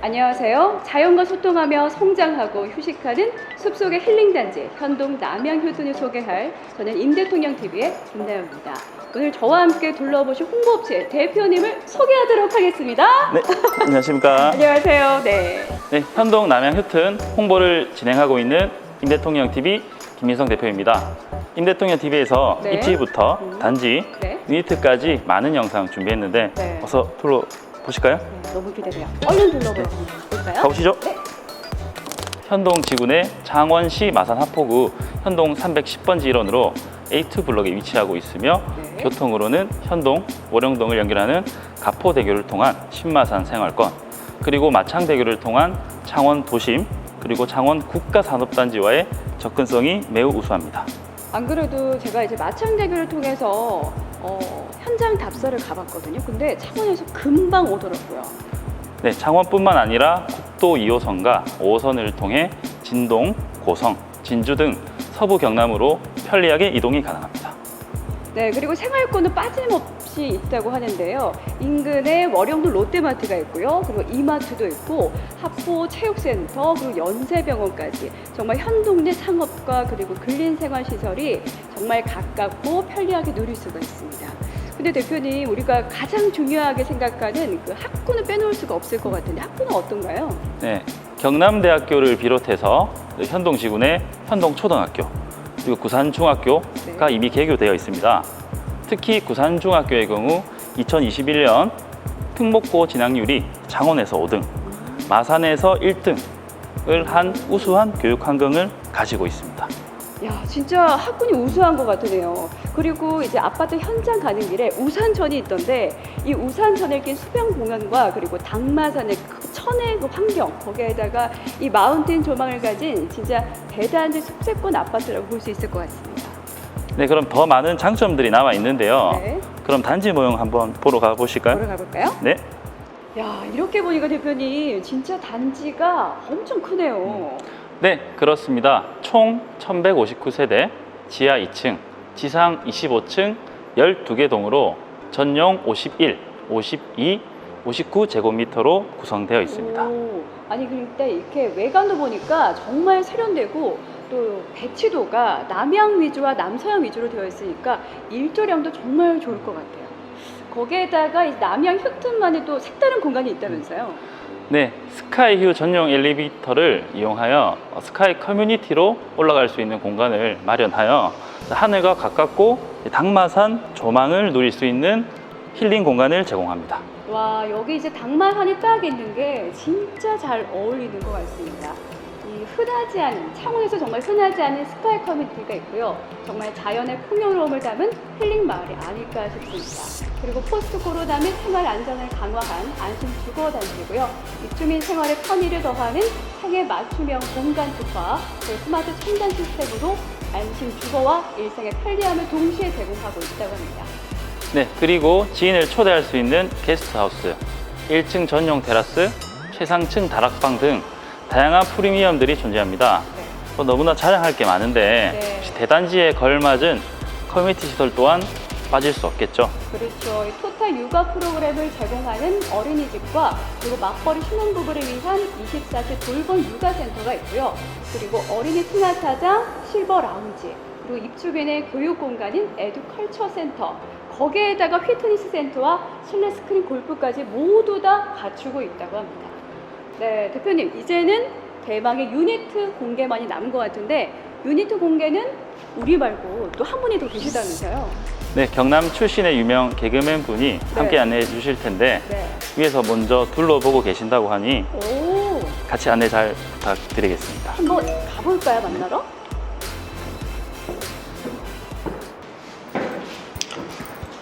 안녕하세요. 자연과 소통하며 성장하고 휴식하는 숲속의 힐링단지 현동 남양휴전을 소개할 저는 임대통령 TV의 김나영입니다. 오늘 저와 함께 둘러보실 홍보업체 대표님을 소개하도록 하겠습니다. 네, 안녕하십니까. 안녕하세요. 네. 네, 현동 남양 휴튼 홍보를 진행하고 있는 임대통령 TV 김민성 대표입니다. 임대통령 TV에서 네. 입지부터 음. 단지, 네. 유니트까지 많은 영상 준비했는데 네. 어서 둘러 보실까요? 네, 너무 기대돼요. 얼른 둘러볼까요? 가보시죠. 네. 현동 지구내 창원시 마산 하포구 현동 310번지 일원으로 A2 블럭에 위치하고 있으며 네. 교통으로는 현동, 월영동을 연결하는 가포대교를 통한 신마산 생활권 그리고 마창대교를 통한 창원 도심 그리고 창원 국가산업단지와의 접근성이 매우 우수합니다. 안 그래도 제가 이제 마창대교를 통해서 어, 현장 답사를 가봤거든요. 근데 창원에서 금방 오더라고요. 네, 창원뿐만 아니라 국도 2호선과 5호선을 통해 진동, 고성, 진주 등 서부 경남으로 편리하게 이동이 가능합니다. 네, 그리고 생활권도 빠짐없이 있다고 하는데요. 인근에 월영도 롯데마트가 있고요. 그리고 이마트도 있고 합포 체육센터 그리고 연세병원까지 정말 현 동네 상업과 그리고 근린 생활 시설이 정말 가깝고 편리하게 누릴 수가 있습니다. 근데 대표님 우리가 가장 중요하게 생각하는 그 학군을 빼놓을 수가 없을 것 같은데 학군은 어떤가요? 네, 경남대학교를 비롯해서 현동지구 내 현동초등학교 그리고 구산중학교가 네. 이미 개교되어 있습니다. 특히 구산중학교의 경우 2021년 특목고 진학률이 창원에서 5등, 마산에서 1등을 한 우수한 교육 환경을 가지고 있습니다. 야, 진짜 학군이 우수한 것 같으네요. 그리고 이제 아파트 현장 가는 길에 우산천이 있던데 이 우산천을 낀 수변 공원과 그리고 당마산의 그 천의 그 환경 거기에다가 이 마운틴 조망을 가진 진짜 대단지 숲세권 아파트라고 볼 수 있을 것 같습니다. 네, 그럼 더 많은 장점들이 남아 있는데요. 네, 그럼 단지 모형 한번 보러 가 보실까요? 보러 가볼까요? 네. 야, 이렇게 보니까 대표님 진짜 단지가 엄청 크네요. 네, 그렇습니다. 총 1159세대, 지하 2층, 지상 25층 12개 동으로 전용 51, 52, 59제곱미터로 구성되어 있습니다. 오, 아니 근데 이렇게 외관도 보니까 정말 세련되고 또 배치도가 남양 위주와 남서양 위주로 되어 있으니까 일조량도 정말 좋을 것 같아요. 거기에다가 이 남양 휴튼만의 또 색다른 공간이 있다면서요? 네, 스카이 휴 전용 엘리베이터를 이용하여 스카이 커뮤니티로 올라갈 수 있는 공간을 마련하여 하늘과 가깝고 당마산 조망을 누릴 수 있는 힐링 공간을 제공합니다. 와 여기 이제 당마산이 딱 있는 게 진짜 잘 어울리는 것 같습니다. 이 흔하지 않은 창원에서 정말 흔하지 않은 스카이 커뮤니티가 있고요. 정말 자연의 풍요로움을 담은 힐링 마을이 아닐까 싶습니다. 그리고 포스트 코로나 및 생활 안전을 강화한 안심 주거 단지고요. 입주민 생활에 편의를 더하는 생애 맞춤형 공간 특화, 스마트 첨단 시스템으로 안심 주거와 일상의 편리함을 동시에 제공하고 있다고 합니다. 네, 그리고 지인을 초대할 수 있는 게스트하우스, 1층 전용 테라스, 최상층 다락방 등 다양한 프리미엄들이 존재합니다. 네. 뭐 너무나 자랑할 게 많은데 네. 혹시 대단지에 걸맞은 커뮤니티 시설 또한 빠질 수 없겠죠. 그렇죠. 이 토탈 육아 프로그램을 제공하는 어린이집과 그리고 맞벌이 신혼부부를 위한 24시 돌봄 육아센터가 있고요. 그리고 어린이 승하차장, 실버 라운지, 그리고 입주민의 교육 공간인 에듀컬처 센터, 거기에다가 휘트니스 센터와 실내 스크린 골프까지 모두 다 갖추고 있다고 합니다. 네, 대표님, 이제는 대망의 유니트 공개만이 남은 것 같은데 유니트 공개는 우리 말고 또 한 분이 더 계시다면서요? 네, 경남 출신의 유명 개그맨 분이 함께 안내해 주실 텐데 네. 위에서 먼저 둘러보고 계신다고 하니 오, 같이 안내 잘 부탁드리겠습니다. 한번 가볼까요, 만나러?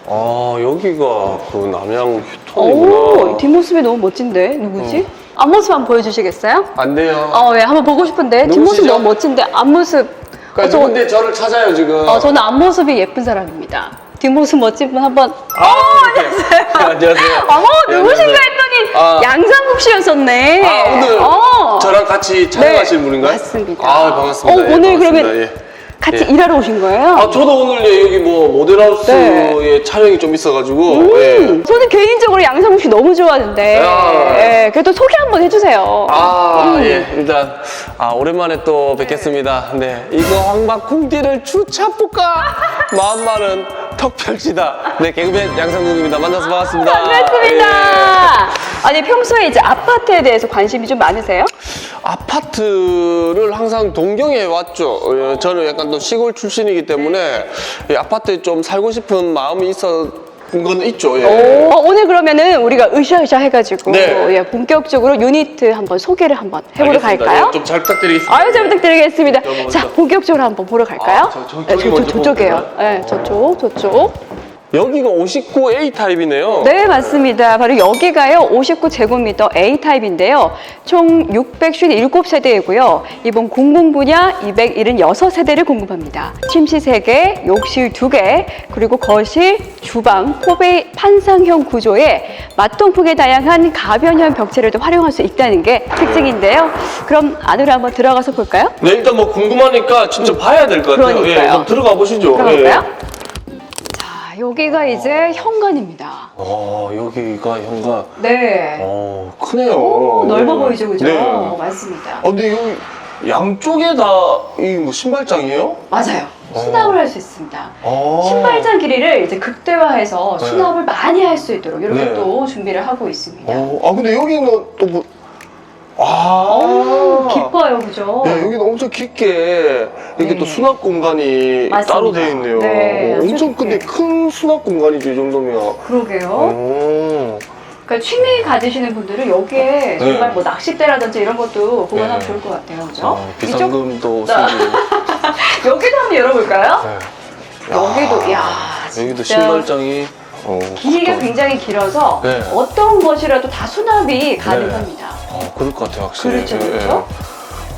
아 여기가 그 남양 오, 휴톤이구나. 뒷모습이 너무 멋진데 누구지? 어. 앞모습 한번 보여주시겠어요? 안 돼요. 어, 왜 한번 보고 싶은데 뒷모습 누구시죠? 너무 멋진데 앞모습. 그러니까 어, 저, 누군데 저를 찾아요 지금. 어, 저는 앞모습이 예쁜 사람입니다. 뒷모습 멋진 분 한번. 아, 네. 안녕하세요. 어머, 네, 누구신가 안녕하세요. 했더니 아. 양상국 씨였었네. 아 오늘 어. 저랑 같이 촬영하시는 분인가요? 맞습니다. 아 반갑습니다. 어, 예, 오늘 반갑습니다. 그러면 예. 같이 예. 일하러 오신 거예요? 아, 저도 오늘 예, 여기 뭐 모델하우스에 네. 촬영이 좀 있어가지고. 음, 예. 저는 개인적으로 양상국 씨 너무 좋아하는데 야. 예, 그래도 소개 한번 해주세요. 아, 음. 예, 일단, 아, 오랜만에 또 뵙겠습니다. 네, 이거 황박 궁디를 주차 볶아! 마음만은 턱 펼치다. 네, 개그맨 양상국입니다. 만나서 반갑습니다. 반갑습니다. 예. 아니 평소에 이제 아파트에 대해서 관심이 좀 많으세요? 아파트를 항상 동경해 왔죠. 예, 저는 약간 또 시골 출신이기 때문에 이 아파트에 좀 살고 싶은 마음이 있었던 건 있죠. 예. 어, 오늘 그러면은 우리가 으쌰으쌰 해가지고 네. 예, 본격적으로 유니트 한번 소개를 한번 해보러 알겠습니다. 갈까요? 예, 좀잘 부탁드리겠습니다. 아유 잘 부탁드리겠습니다. 저 먼저. 자 본격적으로 한번 보러 갈까요? 아, 저- 저- 네, 저기 저, 먼저 저, 저쪽이에요. 볼까요? 네, 저쪽 저쪽. 여기가 59A 타입이네요. 네 맞습니다. 바로 여기가요 59 제곱미터 A 타입인데요. 총 657세대이고요. 이번 공공 분야 276세대를 공급합니다. 침실 3개, 욕실 2개, 그리고 거실, 주방, 포베 판상형 구조에 마통풍의 다양한 가변형 벽체를 또 활용할 수 있다는 게 특징인데요. 그럼 안으로 한번 들어가서 볼까요? 네, 일단 뭐 궁금하니까 직접 봐야 될 것 같아요. 그러니까요. 예, 그럼 들어가 보시죠. 들어갈까요? 자 여기가 이제 현관입니다. 어, 여기가 현관. 네. 어, 크네요. 오, 넓어 네. 보이죠, 그죠? 네. 맞습니다. 어, 근데 여기 양쪽에 다 이 뭐 신발장이에요? 맞아요. 수납을 할 수 있습니다. 어. 신발장 길이를 이제 극대화해서 네. 수납을 많이 할 수 있도록 이렇게 네. 또 준비를 하고 있습니다. 어, 아, 근데 여기는 또 뭐. 아. 어, 깊어요, 그죠? 야, 여기는 엄청 깊게 이렇게 네. 또 수납 공간이 맞습니다. 따로 되어 있네요. 네, 어, 아주 엄청 깊게. 근데 큰 수납 공간이죠, 이 정도면. 그러게요. 오. 그러니까 취미 가지시는 분들은 여기에 네. 정말 뭐 낚싯대라든지 이런 것도 보관하면 네. 좋을 것 같아요, 그죠? 어, 비상금도 네. 쓰고. 여기도 한번 열어볼까요? 네. 여기도, 야 여기도 진짜 신발장이 어, 길이가 또- 굉장히 길어서 네. 어떤 것이라도 다 수납이 가능합니다. 어, 그럴 것 같아요, 확실히. 그렇죠, 예, 그렇죠. 예.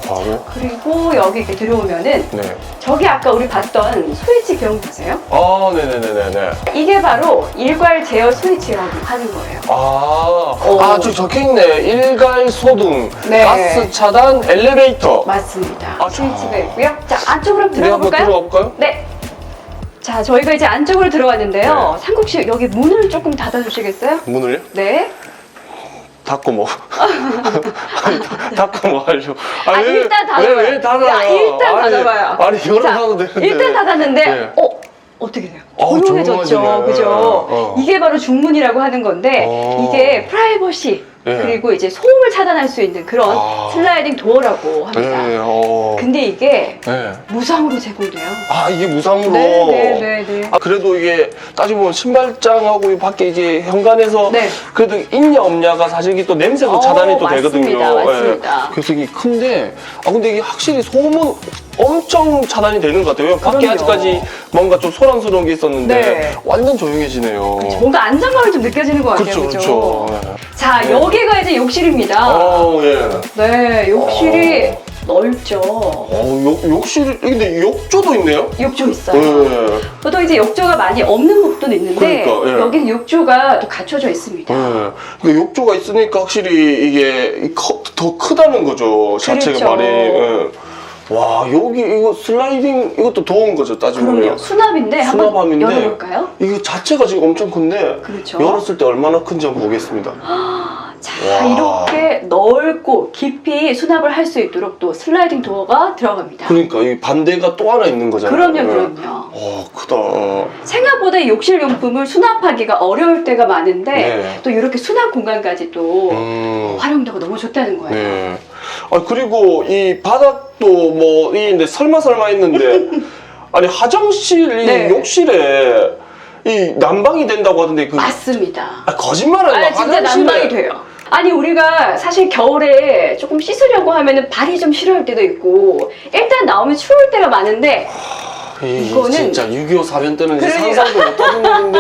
바로. 그리고 여기 이렇게 들어오면은 네. 저기 아까 우리 봤던 스위치 기억나세요? 아, 네네네네네. 이게 바로 일괄 제어 스위치라고 하는 거예요. 아, 오. 아, 저기 적혀 있네. 일괄 소등, 네. 가스 차단, 엘리베이터. 맞습니다. 아, 스위치가 자. 있고요. 자, 안쪽으로 한번 우리 들어가 볼까요? 들어가 볼까요? 네. 자, 저희가 이제 안쪽으로 들어왔는데요. 네. 상국 씨 여기 문을 조금 닫아 주시겠어요? 문을요? 네. 닫고 뭐? 아니, 닫고 뭐 하려고? 아, 일단 닫아봐요. 왜, 왜 닫아요? 자, 일단 아니, 닫아봐요. 아니, 자, 열어놔도 되는데. 일단 닫았는데, 네. 어? 어떻게 돼요? 어, 조용해졌죠. 조용하지네. 그죠? 어. 이게 바로 중문이라고 하는 건데, 어. 이게 프라이버시, 네. 그리고 이제 소음을 차단할 수 있는 그런 아. 슬라이딩 도어라고 합니다. 네, 어. 근데 이게 네. 무상으로 제공돼요. 아, 이게 무상으로? 네, 네, 네, 네. 아, 그래도 이게 따지보면 신발장하고 이 밖에 이제 현관에서 네. 그래도 있냐 없냐가 사실 이게 또 냄새도 어, 차단이 또 맞습니다, 되거든요. 맞습니다. 예. 그래서 이게 큰데, 아, 근데 이게 확실히 소음은 엄청 차단이 되는 것 같아요. 밖에 그럼요. 아직까지 뭔가 좀 소란스러운 게 있었는데 네. 완전 조용해지네요. 뭔가 안정감이 좀 느껴지는 것 같아요. 그렇죠, 그죠? 그렇죠. 네. 자, 여기가 이제 욕실입니다. 어, 예. 네, 욕실이 어. 넓죠. 어, 욕, 욕실, 근데 욕조도 있네요? 욕조 있어요. 예. 보통 이제 욕조가 많이 없는 곳도 있는데 그러니까, 예. 여기는 욕조가 또 갖춰져 있습니다. 예. 그 욕조가 있으니까 확실히 이게 커- 더 크다는 거죠. 자체가 그렇죠. 말이. 예. 와, 여기 이거 슬라이딩 이것도 도운 거죠, 따지면. 그럼요. 수납인데 한번 수납함인데 열어볼까요? 이거 자체가 지금 엄청 큰데 그렇죠. 열었을 때 얼마나 큰지 한번 보겠습니다. 자, 와. 이렇게 넓고 깊이 수납을 할 수 있도록 또 슬라이딩 도어가 들어갑니다. 그러니까 이 반대가 또 하나 있는 거잖아요. 그럼요, 예. 그럼요. 어, 크다. 어. 생각보다 이 욕실 용품을 수납하기가 어려울 때가 많은데 네. 또 이렇게 수납 공간까지 또 음. 활용도가 너무 좋다는 거예요. 네. 아 그리고 이 바닥도 뭐 이인데 설마 설마 했는데 아니 화장실 이 네. 욕실에 이 난방이 된다고 하던데 그 맞습니다. 아, 거짓말하지 마. 아, 진짜 난방이 돼요. 아니 우리가 사실 겨울에 조금 씻으려고 하면은 발이 좀 시려울 때도 있고 일단 나오면 추울 때가 많은데 이, 이거는- 진짜 6.25 사변 때는 이제 그러니까. 상상도 못하는 일인데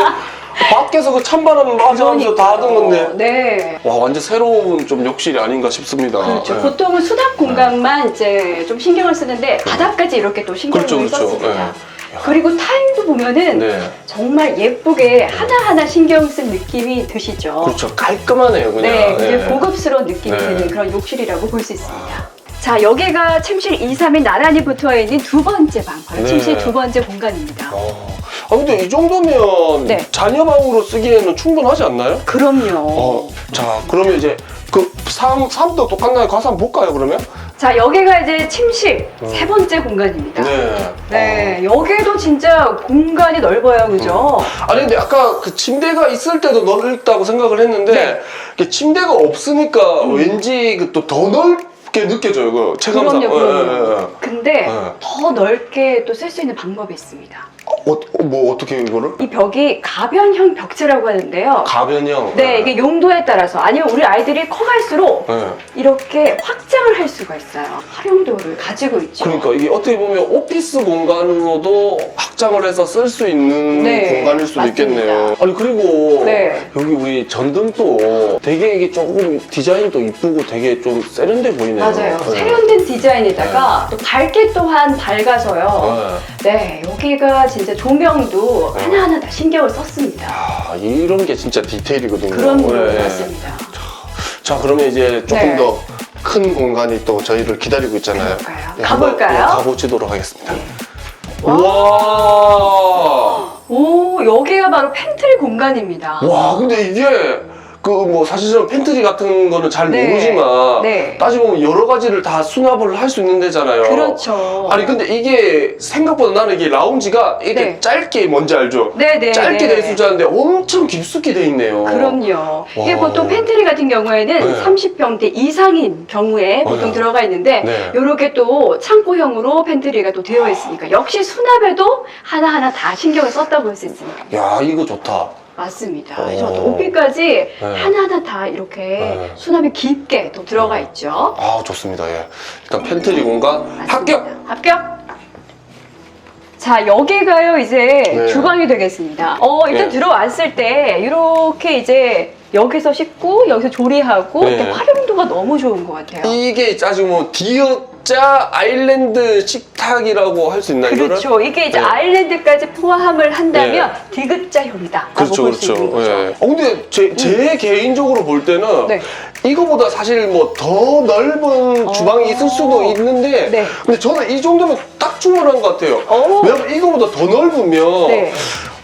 밖에서 그 찬바람 맞으면서 다 하던 건데 네. 와 완전 새로운 좀 욕실이 아닌가 싶습니다. 그렇죠. 예. 보통은 수납 공간만 이제 좀 신경을 쓰는데 바닥까지 이렇게 또 신경을 그렇죠, 그렇죠. 썼습니다. 예. 그리고 타일도 보면은 네. 정말 예쁘게 하나하나 신경 쓴 느낌이 드시죠. 그렇죠. 깔끔하네요, 그냥. 네, 굉장히 예. 고급스러운 느낌이 네. 드는 그런 욕실이라고 볼 수 있습니다. 자, 여기가 침실 2, 3이 나란히 붙어 있는 두 번째 방, 바로 네. 침실 두 번째 공간입니다. 어. 아 근데 이 정도면 네. 자녀 방으로 쓰기에는 충분하지 않나요? 그럼요. 어, 자 그러면 이제 그 삶, 삶도 똑같나요? 가서 한번 볼까요 그러면? 자, 여기가 이제 침실 세 번째 공간입니다. 네. 네, 여기도 진짜 공간이 넓어요, 그죠? 아니 근데 아까 그 침대가 있을 때도 넓다고 생각을 했는데 네. 이게 침대가 없으니까 왠지 그또더 넓게 느껴져요 그 체감상. 그럼요, 그럼요. 예, 예, 예. 근데 네. 더 넓게 또 쓸 수 있는 방법이 있습니다. 어, 어, 뭐 어떻게 이거를? 이 벽이 가변형 벽체라고 하는데요. 가변형. 네, 이게 용도에 따라서 아니면 우리 아이들이 커갈수록 네. 이렇게 확장을 할 수가 있어요. 활용도를 가지고 있죠. 그러니까 이게 어떻게 보면 오피스 공간으로도 확장을 해서 쓸 수 있는 네, 공간일 수도 맞습니다. 있겠네요. 아니 그리고 네. 여기 우리 전등도 되게 이게 조금 디자인도 이쁘고 되게 좀 세련돼 보이네요. 맞아요. 네. 세련된 디자인에다가 또 밝게 또한 밝아서요. 네. 네, 여기가 진짜 조명도 네. 하나하나 다 신경을 썼습니다. 아, 이런 게 진짜 디테일이거든요. 그럼요, 네. 맞습니다. 자, 그러면 이제 조금 네. 더 큰 공간이 또 저희를 기다리고 있잖아요. 그럴까요? 네, 가볼까요? 네. 한번, 네, 가보시도록 하겠습니다. 와. 와. 오, 여기가 바로 팬트리 공간입니다. 와, 근데 이게 그 뭐 사실 저는 팬트리 같은 거는 잘 네. 모르지만 네. 따지고 보면 여러 가지를 다 수납을 할 수 있는 데잖아요. 그렇죠. 아니 근데 이게 생각보다 나는 이게 라운지가 이게 네. 짧게 뭔지 알죠? 네네. 짧게 돼 있었는데 엄청 깊숙이 돼 있네요. 그럼요. 이게 와. 보통 팬트리 같은 경우에는 네. 30평대 이상인 경우에 보통 네. 들어가 있는데 네. 이렇게 또 창고형으로 팬트리가 또 되어 있으니까 역시 수납에도 하나하나 다 신경을 썼다고 볼 수 있습니다. 야 이거 좋다. 맞습니다. 오. 그래서 오피까지 네. 하나하나 다 이렇게 네. 수납이 깊게 또 들어가 있죠. 아 좋습니다. 예. 일단 팬트리 공간 맞습니다. 합격. 합격. 자 여기가요 이제 네. 주방이 되겠습니다. 어 일단 네. 들어왔을 때 이렇게 이제 여기서 씻고 여기서 조리하고 네. 활용도가 너무 좋은 것 같아요. 이게 따지고 뭐디 어짜 아일랜드 식탁이라고 할 수 있나 이거를? 그렇죠. 이게 이제 네. 아일랜드까지 포함을 한다면 디귿자형이다. 그렇죠, 그렇죠. 예. 어, 근데 제, 제 개인적으로 볼 때는 네. 이거보다 사실 뭐 더 넓은 어. 주방이 있을 수도 있는데, 네. 근데 저는 이 정도면 딱 충분한 것 같아요. 어. 왜냐면 이거보다 더 넓으면, 네.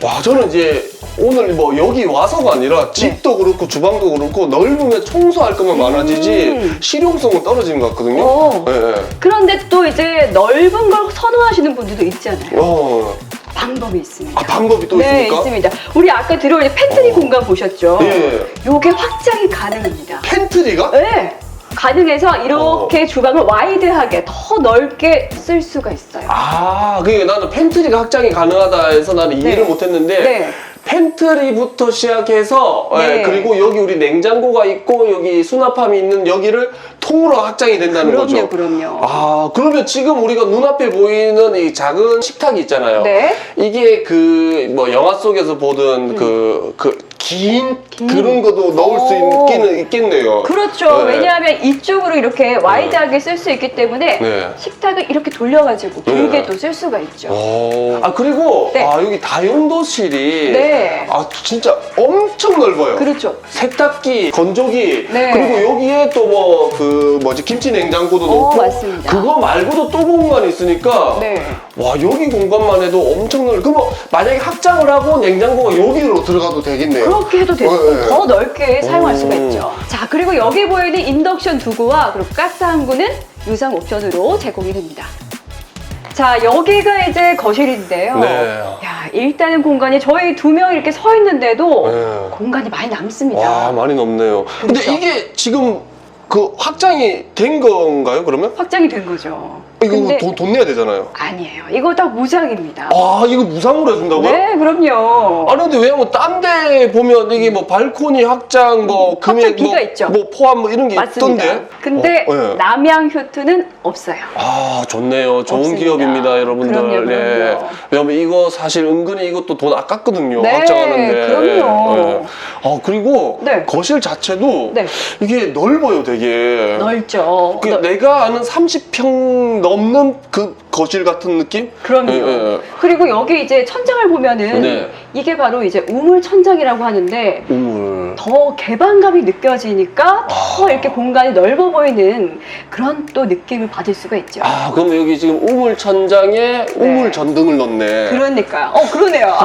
와, 저는 이제 오늘 뭐 여기 와서가 아니라 집도 그렇고 주방도 그렇고 넓으면 청소할 것만 많아지지 음. 실용성은 떨어지는 것 같거든요. 어. 예, 예. 그런데 또 이제 넓은 걸 선호하시는 분들도 있잖아요. 어. 방법이 있습니다. 아, 방법이 또 네, 있습니까? 있습니다. 우리 아까 들어온 팬트리 어. 공간 보셨죠? 예. 요게 확장이 가능합니다. 팬트리가? 네. 가능해서 어. 이렇게 주방을 와이드하게 더 넓게 쓸 수가 있어요. 아, 그게 나는 팬트리가 확장이 가능하다 해서 나는 이해를 네. 못했는데 네. 팬트리부터 시작해서 네. 예, 그리고 여기 우리 냉장고가 있고 여기 수납함이 있는 여기를 통으로 확장이 된다는 그럼요, 거죠. 그럼요. 아, 그러면 지금 우리가 눈앞에 보이는 이 작은 식탁이 있잖아요. 네. 이게 그 뭐 영화 속에서 보던 그, 그, 긴, 그런 것도 넣을 수 오. 있기는 있겠네요. 그렇죠. 네. 왜냐하면 이쪽으로 이렇게 와이드하게 쓸 수 있기 때문에 네. 식탁을 이렇게 돌려가지고 네. 길게도 쓸 수가 있죠. 오. 아, 그리고, 네. 아, 여기 다용도실이. 네. 아, 진짜 엄청 넓어요. 그렇죠. 세탁기, 건조기, 네. 그리고 여기에 또 뭐 그 뭐지 김치 냉장고도 어, 넣고 맞습니다. 그거 말고도 또 공간이 있으니까 네. 와 여기 공간만 해도 엄청 넓. 그럼 뭐 만약에 확장을 하고 냉장고가 여기로 들어가도 되겠네요. 그렇게 해도 되고 네, 네. 더 넓게 사용할 수가 오. 있죠. 자 그리고 여기 보이는 인덕션 두 구와 그리고 가스 항구는 유상 옵션으로 제공이 됩니다. 자 여기가 이제 거실인데요. 네. 야 일단은 공간이 저희 두 명 이렇게 서 있는데도 네. 공간이 많이 남습니다. 와 많이 넓네요. 근데 그렇죠. 이게 지금 그 확장이 된 건가요? 그러면 확장이 된 거죠. 이거 근데 돈, 돈 내야 되잖아요. 아니에요. 이거 다 무상입니다. 아 이거 무상으로 해준다고요? 네, 그럼요. 아니 근데 왜냐면 딴 데 보면 이게 뭐 발코니 확장 뭐 금액 확장기가 뭐, 있죠. 뭐 포함 뭐 이런 게 맞습니다. 있던데. 근데 어, 예. 남양 휴트는 없어요. 아 좋네요. 좋은 없습니다. 기업입니다, 여러분들. 그럼요, 예. 그럼요. 왜냐면 이거 사실 은근히 이것도 돈 아깝거든요. 네, 확장하는데. 그럼요. 예. 아 그리고 네. 거실 자체도 네. 이게 넓어요, 되게. 넓죠. 그 넓- 내가 아는 30평 넘는 그 거실 같은 느낌? 그럼요. 예, 예. 그리고 여기 이제 천장을 보면은 네. 이게 바로 이제 우물 천장이라고 하는데 우물. 음. 더 개방감이 느껴지니까 더 아. 이렇게 공간이 넓어 보이는 그런 또 느낌을 받을 수가 있죠. 아, 그럼 여기 지금 우물 천장에 우물 전등을 넣네. 그러니까요. 어, 그러네요.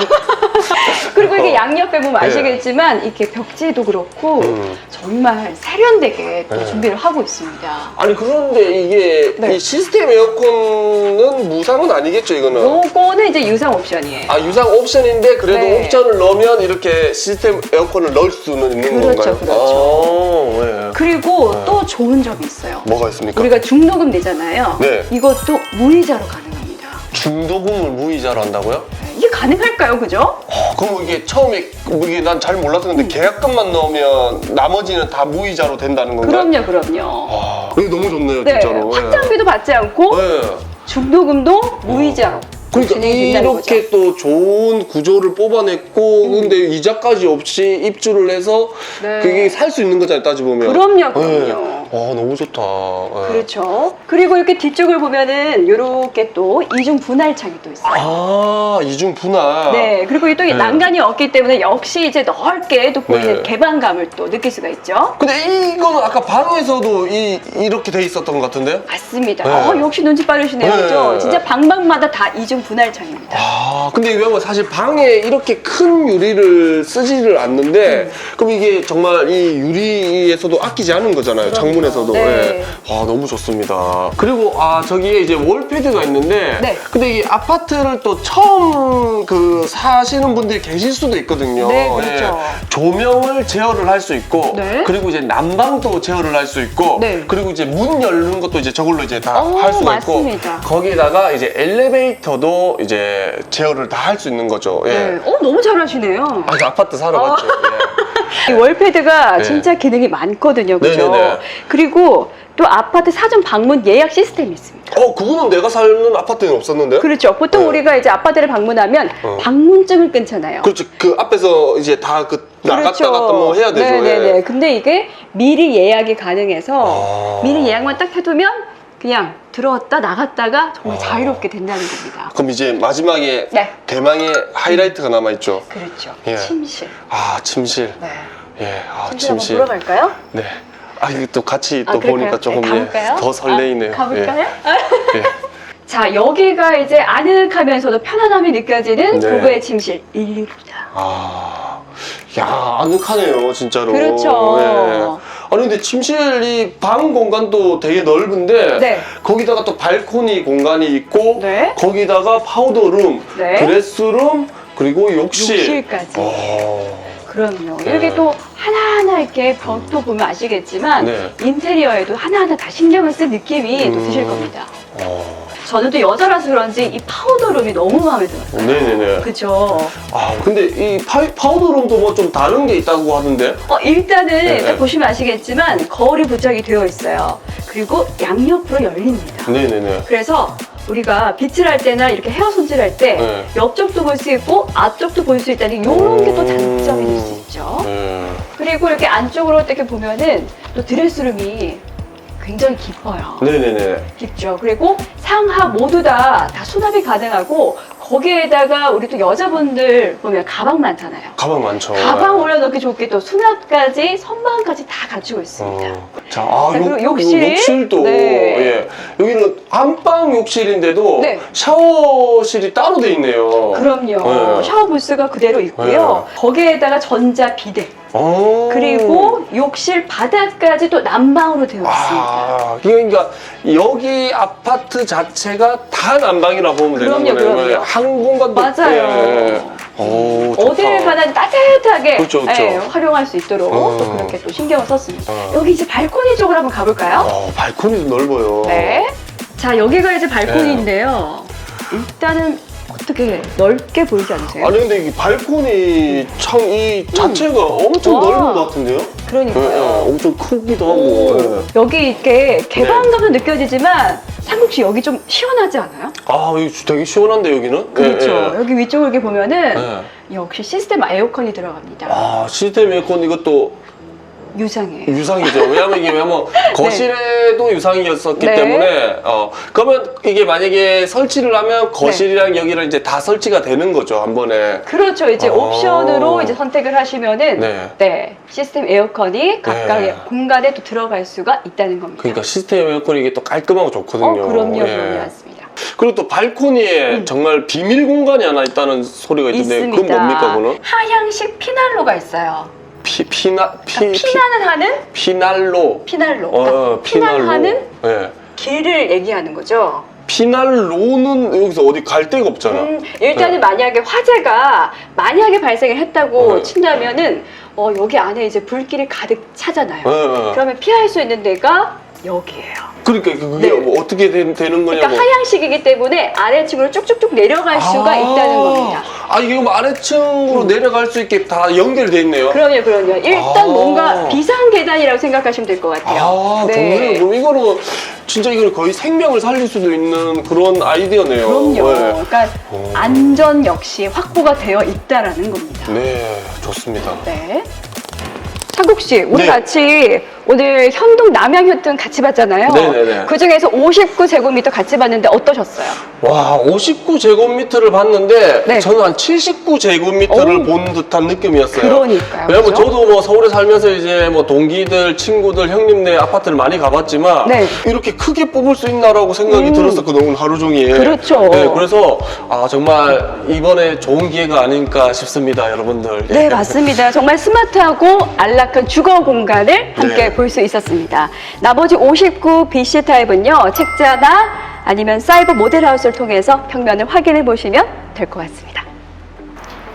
그리고 이게 어. 양옆에 보면 아시겠지만 이렇게 벽지도 그렇고 음. 정말 세련되게 또 네. 준비를 하고 있습니다. 아니 그런데 이게 네. 이 시스템 에어컨 은 무상은 아니겠죠 이거는? 요거는 이제 유상 옵션이에요. 아 유상 옵션인데 그래도 네. 옵션을 넣으면 이렇게 시스템 에어컨을 넣을 수는 있는 그렇죠, 건가요? 그렇죠. 아, 네. 그리고 네. 또 좋은 점이 있어요. 뭐가 있습니까? 우리가 중도금 내잖아요. 네. 이것도 무이자로 가능합니다. 중도금을 무이자로 한다고요? 이게 가능할까요, 그죠? 어, 그럼 이게 처음에 뭐 이게 난 잘 몰랐었는데 음. 계약금만 넣으면 나머지는 다 무이자로 된다는 건가요? 그럼요, 그럼요. 아, 이게 너무 좋네요 네, 진짜로. 확장비도 받지 않고 네. 중도금도 무이자로 그러니까 진행이 된다는 거죠. 이렇게 또 좋은 구조를 뽑아냈고 근데 이자까지 없이 입주를 해서 네. 그게 살 수 있는 거잖아요 따지 보면. 그럼요, 그럼요. 아 너무 좋다. 네. 그렇죠. 그리고 이렇게 뒤쪽을 보면은 이렇게 또 이중 분할창이 또 있어요. 아 이중 분할. 네, 그리고 또이 네. 난간이 없기 때문에 역시 이제 넓게 또 보이는 네. 개방감을 또 느낄 수가 있죠. 근데 이거는 아까 방에서도 이 이렇게 돼 있었던 것 같은데요? 맞습니다. 네. 어, 역시 눈치 빠르시네요. 네. 그죠? 진짜 방방마다 다 이중 분할창입니다. 아 근데 이거 사실 방에 이렇게 큰 유리를 쓰지를 않는데 음. 그럼 이게 정말 이 유리에서도 아끼지 않은 거잖아요 그럼요. 창문에서도 네. 예. 아 너무 좋습니다 그리고 아 저기에 이제 월패드가 있는데 네. 근데 이 아파트를 또 처음 그 사시는 분들이 계실 수도 있거든요 네, 그렇죠. 예. 조명을 제어를 할 수 있고 네. 그리고 이제 난방도 제어를 할 수 있고 네. 그리고 이제 문 열는 것도 이제 저걸로 이제 다 어, 할 수가 맞습니다. 있고 거기다가 이제 엘리베이터도 이제 제어를 다 할 수 있는 거죠. 예. 네. 어, 너무 잘하시네요. 아, 저 아파트 사러 어. 갔죠. 예. 이 월패드가 네. 진짜 기능이 많거든요. 그죠? 네네네. 그리고 또 아파트 사전 방문 예약 시스템이 있습니다. 어, 그거는 내가 사는 아파트는 없었는데? 그렇죠. 보통 네. 우리가 이제 아파트를 방문하면 어. 방문증을 끊잖아요. 그렇죠. 그 앞에서 이제 다그 나갔다 갔다 뭐 해야 되죠. 그렇죠. 네네네. 예. 근데 이게 미리 예약이 가능해서 아. 미리 예약만 딱 해두면 그냥 들어왔다 나갔다가 정말 아. 자유롭게 된다는 겁니다. 그럼 이제 마지막에 네. 대망의 하이라이트가 남아 있죠. 그렇죠. 예. 침실. 아, 침실. 네. 예, 아, 침실 한번. 보러 갈까요? 네. 아, 이게 또 같이 아, 또 그럴까요? 보니까 조금 네, 예, 가볼까요? 더 설레이네요. 아, 가볼까요? 예. 예. 자, 여기가 이제 아늑하면서도 편안함이 느껴지는 네. 부부의 침실 1, 2부다. 아, 야, 아늑하네요, 진짜로. 그렇죠. 예. 아니, 근데 침실이 방 공간도 되게 넓은데, 네. 거기다가 또 발코니 공간이 있고, 네. 거기다가 파우더룸, 네. 드레스룸, 그리고 욕실. 욕실까지. 어, 그럼요. 네. 이렇게 또 하나하나 이렇게 벽도 보면 아시겠지만 네. 인테리어에도 하나하나 다 신경을 쓴 느낌이 또 드실 음. 겁니다. 어, 저는 또 여자라서 그런지 이 파우더룸이 너무 마음에 들었어요. 네네네. 그죠? 아, 근데 이 파, 파우더룸도 뭐 좀 다른 게 있다고 하던데? 어, 일단은 네. 딱 보시면 아시겠지만 거울이 부착이 되어 있어요. 그리고 양옆으로 열립니다. 네네네. 그래서 우리가 빗질 할 때나 이렇게 헤어 손질할 때 네. 옆쪽도 볼 수 있고 앞쪽도 볼 수 있다는 이런 게또 음. 장점이 될수 있죠. 네. 그리고 이렇게 안쪽으로 이렇게 보면은 또 드레스룸이 굉장히 깊어요. 네네네. 깊죠. 그리고 상하 모두 다, 다 수납이 가능하고 거기에다가 우리 또 여자분들 보면 가방 많잖아요. 가방 많죠. 가방 올려놓기 좋게 또 수납까지 선반까지 다 갖추고 있습니다. 어. 자, 아, 자, 욕, 그리고 욕실. 욕실도 네. 예. 여기는 안방 욕실인데도 네. 샤워실이 따로 돼 있네요. 그럼요. 네. 샤워 부스가 그대로 있고요. 거기에다가 전자 비데 어. 그리고 욕실 바닥까지 또 난방으로 되어 있습니다. 아, 그러니까 여기 아파트 자체가 다 난방이라 보면 되는 그럼요, 거네요. 그럼요. 한 공간도 맞아요. 예. 오, 좋다. 어딜 가나 따뜻하게 그렇죠, 그렇죠. 예, 활용할 수 있도록 어. 또 그렇게 또 신경을 썼습니다. 어. 여기 이제 발코니 쪽으로 한번 가볼까요? 어, 발코니도 넓어요. 네. 자, 여기가 이제 발코니인데요. 일단은 어떻게 넓게 보이지 않으세요? 아니 근데 이 발코니 창이 자체가 엄청 와. 넓은 것 같은데요? 그러니까요. 예, 예. 엄청 크기도 하고. 오, 예. 여기 이렇게 개방감도 느껴지지만 상국 씨 여기 좀 시원하지 않아요? 아, 여기 되게 시원한데 여기는? 그렇죠. 예, 예. 여기 위쪽을 이렇게 보면은 예. 역시 시스템 에어컨이 들어갑니다. 아, 시스템 에어컨 이것도 유상이에요. 유상이죠. 왜냐면 이게 왜냐면 거실에도 유상이었었기 네. 때문에 어 그러면 이게 만약에 설치를 하면 거실이랑 여기랑 이제 다 설치가 되는 거죠 한 번에. 그렇죠. 이제 어. 옵션으로 이제 선택을 하시면은 네. 네. 시스템 에어컨이 각각의 네. 공간에 또 들어갈 수가 있다는 겁니다. 그러니까 시스템 에어컨이 이게 또 깔끔하고 좋거든요. 어, 그럼요, 예. 그럼요, 맞습니다. 그리고 또 발코니에 정말 비밀 공간이 하나 있다는 소리가 있던데 있습니다. 그건 뭡니까 그거는? 하향식 피난로가 있어요. 피 피나 피, 피 피난을 하는 피날로. 피난로. 어, 그러니까 피날로. 피난하는 예. 길을 얘기하는 거죠. 피날로는 여기서 어디 갈 데가 없잖아. 음, 일단은 네. 만약에 화재가 만약에 발생을 했다고 네. 친다면은 어, 여기 안에 이제 불길이 가득 차잖아요. 예, 예. 그러면 피할 수 있는 데가 여기예요. 그러니까 그게 네. 뭐 어떻게 되, 는 거냐고. 그러니까 하향식이기 때문에 아래층으로 쭉쭉쭉 내려갈 수가 아. 있다는 겁니다. 아 이게 그럼 아래층으로 내려갈 수 있게 다 연결돼 있네요. 그럼요, 그럼요. 일단 아. 뭔가 비상 계단이라고 생각하시면 될 것 같아요. 아, 좋네요. 그럼 이거는 진짜 이거는 거의 생명을 살릴 수도 있는 그런 아이디어네요. 그럼요. 네. 그러니까 오. 안전 역시 확보가 되어 있다라는 겁니다. 네, 좋습니다. 네. 창국 씨, 우리 네. 같이 오늘 현동 남양휴등 같이 봤잖아요. 네네네. 그 중에서 59제곱미터 같이 봤는데 어떠셨어요? 와, 59제곱미터를 봤는데 네. 저는 한 79제곱미터를 오. 본 듯한 느낌이었어요. 그러니까요, 왜냐면 그죠? 저도 뭐 서울에 살면서 이제 뭐 동기들, 친구들, 형님네 아파트를 많이 가봤지만 네. 이렇게 크게 뽑을 수 있나라고 생각이 음. 들었었거든요. 오늘 하루 종일. 그렇죠. 네, 그래서 아 정말 이번에 좋은 기회가 아닐까 싶습니다, 여러분들. 네, 맞습니다. 정말 스마트하고 안락한 주거 공간을 함께 네. 볼 수 있었습니다. 나머지 59 BC 타입은요, 책자나 아니면 사이버 모델하우스를 통해서 평면을 확인해 보시면 될 것 같습니다.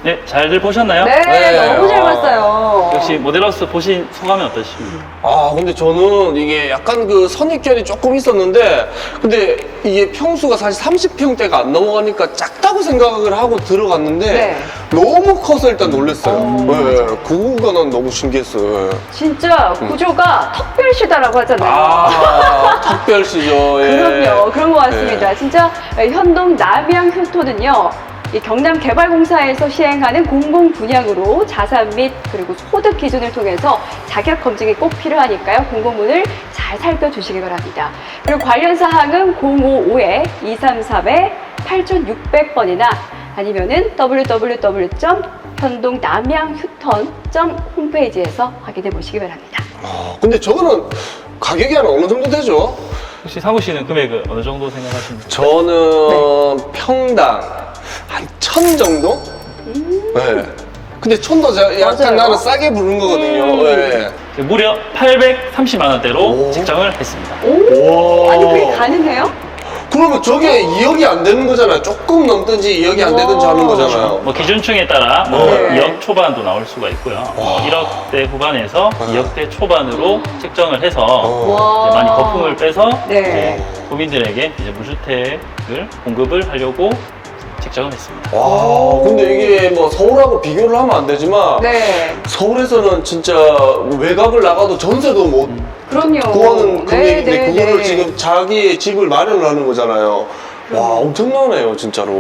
네, 잘들 보셨나요? 네. 너무 잘 아. 봤어요. 역시 모델하우스 보신 소감이 어떠십니까? 아 근데 저는 이게 약간 그 선입견이 조금 있었는데 근데 이게 평수가 사실 30평대가 안 넘어가니까 작다고 생각을 하고 들어갔는데 네. 너무 커서 일단 놀랐어요. 어, 네, 그거가 난 너무 신기했어요. 예. 진짜 구조가 특별시다라고 하잖아요. 아 특별시죠. 예. 그럼요. 그런 것 같습니다. 네. 진짜 현동 남양 휴토는요. 이 경남 개발공사에서 시행하는 공공 분양으로 자산 및 그리고 소득 기준을 통해서 자격 검증이 꼭 필요하니까요. 공고문을 잘 살펴주시기 바랍니다. 그리고 관련 사항은 055에 233에 8600번이나 아니면은 www.현동 남양휴턴 홈페이지에서 확인해 보시기 바랍니다. 아, 근데 저거는 가격이 한 어느 정도 되죠? 혹시 상우 씨는 금액을 어느 정도 생각하십니까? 저는 평당 한 천 정도? 네. 근데 천도 자- 약간 맞아요. 나는 싸게 부른 거거든요. 음. 네. 무려 830만 원대로 오. 책정을 했습니다. 오, 와. 아니 그게 가능해요? 그러면 저게 2억이 안 되는 거잖아요. 조금 넘든지 2억이 안 되든지 하는 거잖아요. 뭐 기준층에 따라 뭐 네. 2억 초반도 나올 수가 있고요. 뭐 1억대 후반에서 네. 2억대 초반으로 책정을 해서 어. 이제 많이 거품을 빼서 네. 이제 도민들에게 이제 무주택을 공급을 하려고 책정을 했습니다. 와, 근데 이게 뭐 서울하고 비교를 하면 안 되지만 네. 서울에서는 진짜 외곽을 나가도 전세도 못 그럼요. 구하는 금액인데 네, 네, 그거를 네. 지금 자기 집을 마련을 하는 거잖아요. 와, 엄청나네요, 진짜로.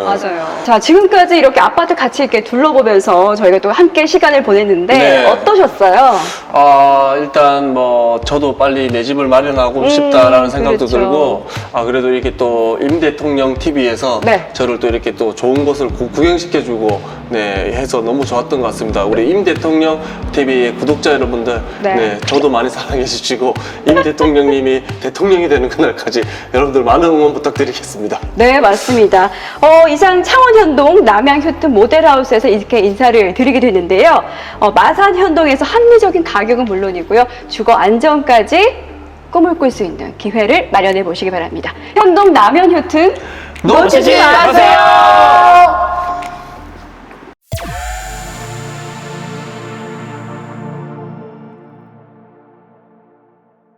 예. 맞아요. 자, 지금까지 이렇게 아파트 같이 이렇게 둘러보면서 저희가 또 함께 시간을 보냈는데 네. 어떠셨어요? 아 일단 뭐 저도 빨리 내 집을 마련하고 음, 싶다라는 생각도 그렇죠. 들고 아 그래도 이렇게 또 임 대통령 TV에서 네. 저를 또 이렇게 또 좋은 곳을 구- 구경시켜주고 네 해서 너무 좋았던 것 같습니다. 우리 임 대통령 TV의 구독자 여러분들 네. 네, 저도 많이 사랑해 주시고 임 대통령님이 대통령이 되는 그날까지 여러분들 많은 응원 부탁드리겠습니다. 네, 맞습니다. 어, 이상 창원현동 남양휴튼 모델하우스에서 이렇게 인사를 드리게 되는데요. 어, 마산현동에서 합리적인 가격은 물론이고요. 주거 안정까지 꿈을 꿀 수 있는 기회를 마련해 보시기 바랍니다. 현동 남양휴튼 놓치지 마세요.